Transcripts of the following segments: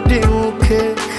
de o quê?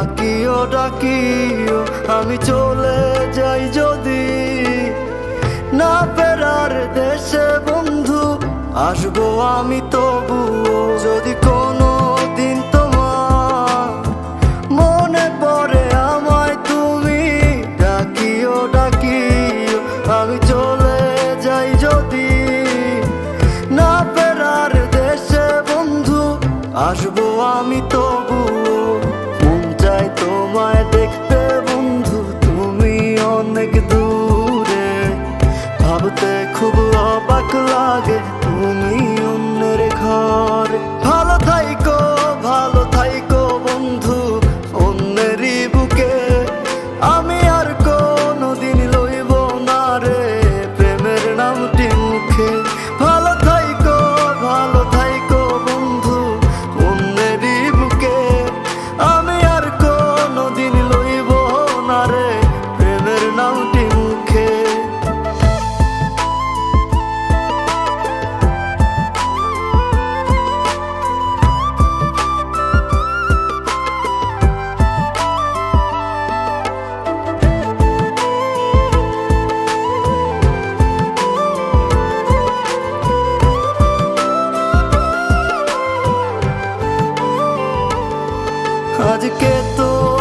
ডাকিও ডাকিও, আমি চলে যাই যদি। না ফেরার দেশে বন্ধু, আসব আমি তবুও। যদি কোনো দিন মনে আমায়, তুমি ডাকিও ডাকিও, আমি চলে যাই যদি। না বন্ধু, আসব আমি তবুও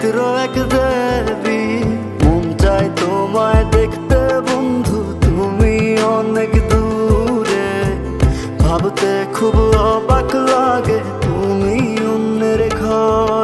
পবিত্র এক দেবী। মন চাই তোমায় দেখতে, বন্ধু, তুমি অনেক দূরে। ভাবতে খুব অবাক লাগে তুমি অন্যের ঘর।